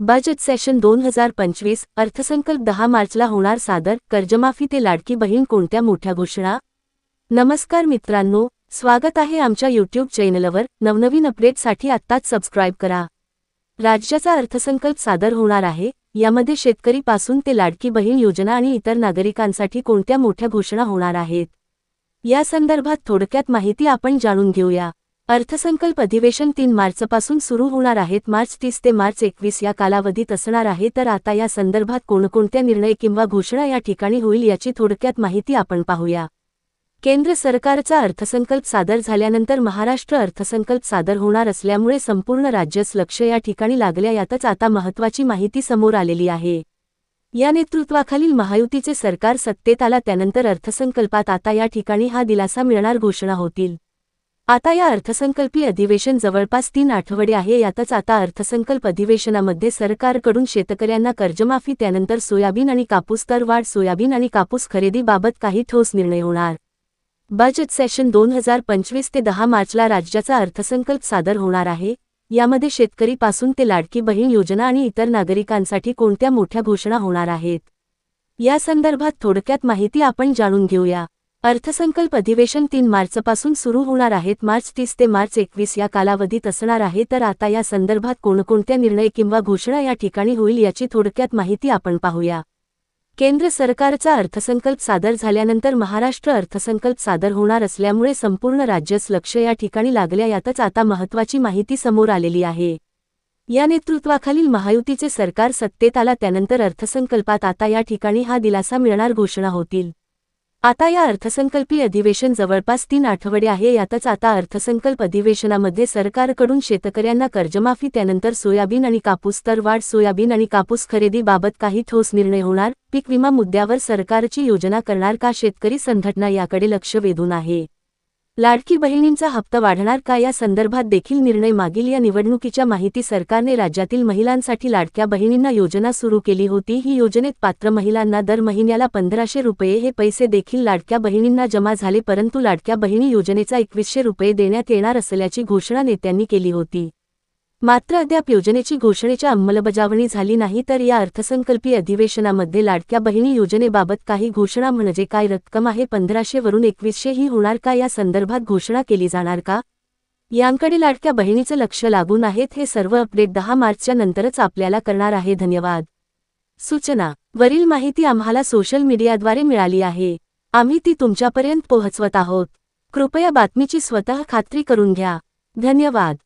Budget session दोन हजार पंचवीस अर्थसंकल्प दहा मार्चला होणार सादर. कर्जमाफी ते लाडकी बहीण कोणत्या मोठ्या घोषणा? नमस्कार मित्रांनो स्वागत आहे आमच्या यूट्यूब चॅनलवर. नवनवीन अपडेटसाठी आत्ताच सबस्क्राईब करा. राज्याचा अर्थसंकल्प सादर होणार आहे. यामध्ये शेतकरीपासून ते लाडकी बहीण योजना आणि इतर नागरिकांसाठी कोणत्या मोठ्या घोषणा होणार आहेत? या संदर्भात थोडक्यात माहिती आपण जाणून घेऊया. अर्थसंकल्प अधिवेशन तीन मार्चपासून सुरू होणार आहेत. मार्च तीस ते मार्च एकवीस या कालावधीत असणार आहे. तर आता या संदर्भात कोणकोणत्या निर्णय किंवा घोषणा या ठिकाणी होईल याची थोडक्यात माहिती आपण पाहूया. केंद्र सरकारचा अर्थसंकल्प सादर झाल्यानंतर महाराष्ट्र अर्थसंकल्प सादर होणार असल्यामुळे संपूर्ण राज्यच लक्ष या ठिकाणी लागल्या यातच आता महत्त्वाची माहिती समोर आलेली आहे. या नेतृत्वाखालील महायुतीचे सरकार सत्तेत आला त्यानंतर अर्थसंकल्पात आता या ठिकाणी हा दिलासा मिळणार घोषणा होतील. आता या अर्थसंकल्पी अधिवेशन जवळपास तीन आठवडे आहे. यातच आता अर्थसंकल्प अधिवेशनामध्ये सरकारकडून शेतकऱ्यांना कर्जमाफी त्यानंतर सोयाबीन आणि कापूस दरवाढ सोयाबीन आणि कापूस खरेदीबाबत काही ठोस निर्णय होणार. बजेट सेशन दोन हजार पंचवीस ते दहा मार्चला राज्याचा अर्थसंकल्प सादर होणार आहे. यामध्ये शेतकरीपासून ते लाडकी बहीण योजना आणि इतर नागरिकांसाठी कोणत्या मोठ्या घोषणा होणार आहेत? या संदर्भात थोडक्यात माहिती आपण जाणून घेऊया. अर्थसंकल्प अधिवेशन तीन मार्चपासून सुरू होणार आहेत. मार्च तीस ते मार्च एकवीस या कालावधीत असणार आहे. तर आता या संदर्भात कोणकोणत्या निर्णय किंवा घोषणा या ठिकाणी होईल याची थोडक्यात माहिती आपण पाहूया. केंद्र सरकारचा अर्थसंकल्प सादर झाल्यानंतर महाराष्ट्र अर्थसंकल्प सादर होणार असल्यामुळे संपूर्ण राज्यच लक्ष या ठिकाणी लागल्या यातच आता महत्त्वाची माहिती समोर आलेली आहे. या नेतृत्वाखालील महायुतीचे सरकार सत्तेत आला त्यानंतर अर्थसंकल्पात आता या ठिकाणी हा दिलासा मिळणार घोषणा होतील. आता या अर्थसंकल्पी अधिवेशन जवळपास तीन आठवडे आहे. यातच आता अर्थसंकल्प अधिवेशनामध्ये सरकारकडून शेतकऱ्यांना कर्जमाफी त्यानंतर सोयाबीन आणि कापूस वाढ सोयाबीन आणि कापूस खरेदीबाबत काही ठोस निर्णय होणार. पीक विमा मुद्द्यावर सरकारची योजना करणार का? शेतकरी संघटना याकडे लक्ष वेधून आहे. लाडकी बहिणींचा हप्ता वाढणार का या संदर्भात देखील निर्णय मागील या निवडणुकीच्या माहिती सरकारने राज्यातील महिलांसाठी लाडक्या बहिणींना योजना सुरू केली होती. ही योजनेत पात्र महिलांना दर महिन्याला पंधराशे रुपये हे पैसे देखील लाडक्या बहिणींना जमा झाले परंतु लाडक्या बहिणी योजनेचा एकवीसशे रुपये देण्यात येणार असल्याची घोषणा नेत्यांनी केली होती. मात्र अद्याप योजनेची घोषणेच्या अंमलबजावणी झाली नाही तर या अर्थसंकल्पीय अधिवेशनामध्ये लाडक्या बहिणी योजनेबाबत काही घोषणा म्हणजे काय रक्कम आहे पंधराशे वरून एकवीसशे ही होणार का या संदर्भात घोषणा केली जाणार का? यांकडे लाडक्या बहिणीचं लक्ष लागून आहेत हे सर्व अपडेट दहा मार्चच्या नंतरच आपल्याला करणार आहे. धन्यवाद. सूचना. वरील माहिती आम्हाला सोशल मीडियाद्वारे मिळाली आहे. आम्ही ती तुमच्यापर्यंत पोहोचवत आहोत. कृपया बातमीची स्वतः खात्री करून घ्या. धन्यवाद.